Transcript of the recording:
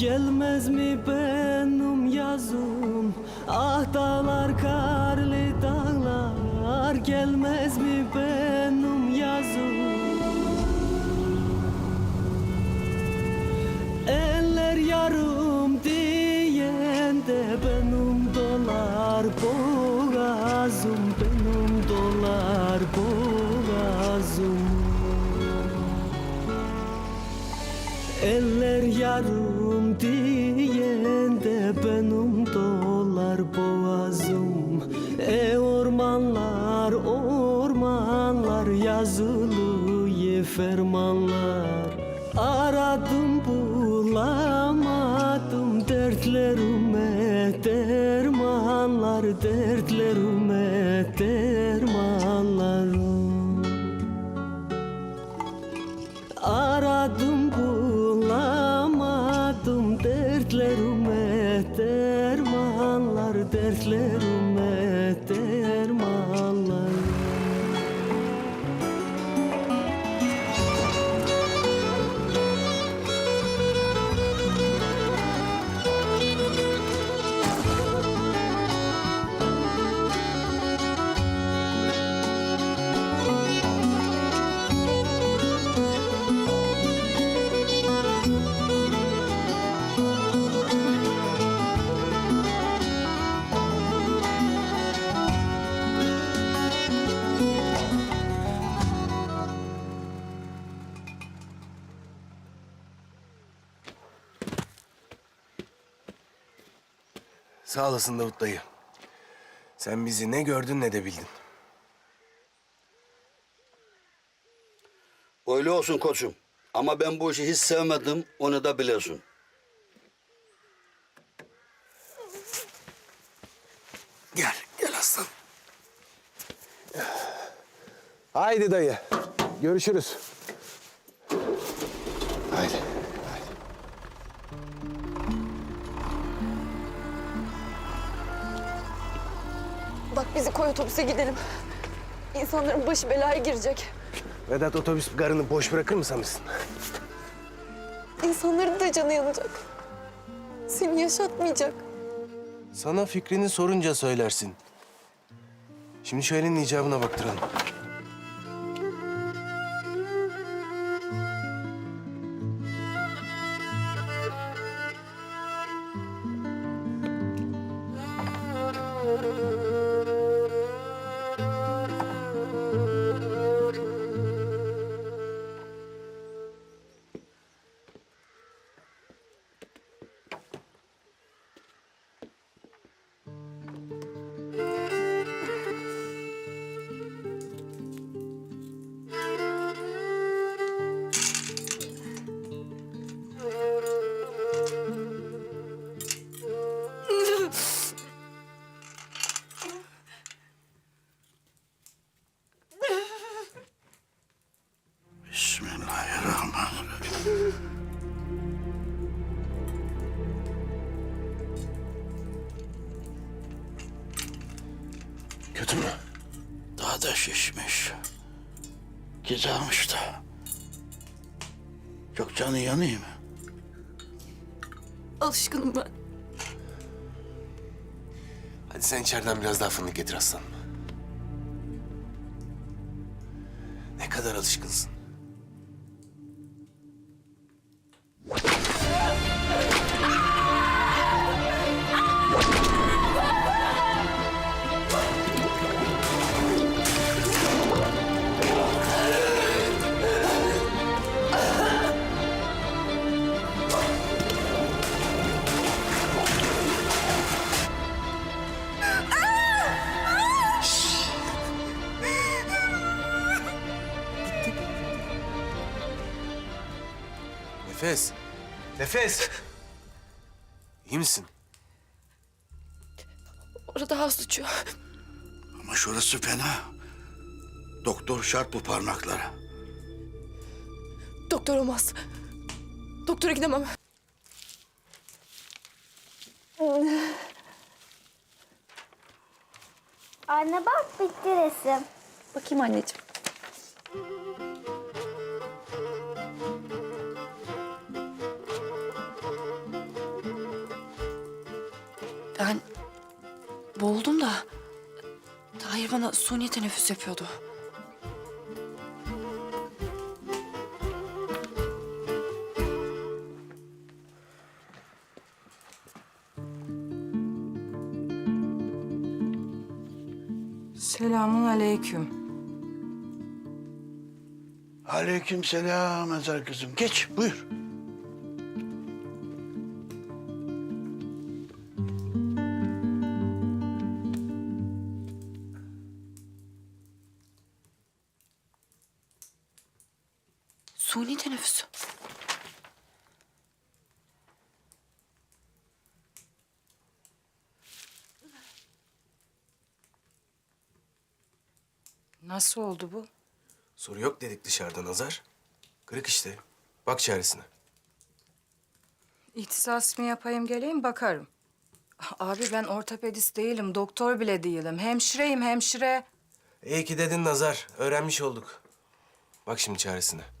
Gelmez mi benim yazım? Ah dağlar karlı dağlar. Gelmez mi benim yazım? Eller yarım diyen de benim dolar boğazım. Benim dolar boğazım. Eller yarım boğazım E ormanlar ormanlar yazılı ye fermanlar. Aradım bulamadım dertlerime dermanlar Dertlerime dermanlarım Aradım bulamadım dertlerime dermanlar dertlerime Sağ olasın Davut dayı. Sen bizi ne gördün ne de bildin. Öyle olsun koçum. Ama ben bu işi hiç sevmedim, onu da biliyorsun. Gel, gel aslan. Haydi dayı. Görüşürüz. Haydi. Bizi koy otobüse gidelim. İnsanların başı belaya girecek. Vedat otobüs garını boş bırakır mı sanırsın? İnsanların da canı yanacak. Seni yaşatmayacak. Sana fikrini sorunca söylersin. Şimdi şu elin icabına baktıralım. Kötü mü? Daha da şişmiş. Güzelmiş de. Çok canı yanıyor mu? Alışkınım ben. Hadi sen içeriden biraz daha fındık getir aslan. Ne kadar alışkınsın. Nefes. Nefes. İyi misin? Orada haz uçuyor. Ama şurası fena. Doktor şart bu parmaklara. Doktor olmaz. Doktora gidemem. Anne bak bitti resim. Bakayım anneciğim. Ben boğuldum da Tahir bana suni teneffüs yapıyordu. Selamun aleyküm. Aleyküm selam Ezer kızım. Geç buyur. Suni teneffüs. Nasıl oldu bu? Soru yok dedik dışarıda Nazar. Kırık işte. Bak çaresine. İhtisas mı yapayım geleyim bakarım. Abi ben ortopedist değilim, doktor bile değilim. Hemşireyim hemşire. İyi ki dedin Nazar. Öğrenmiş olduk. Bak şimdi çaresine.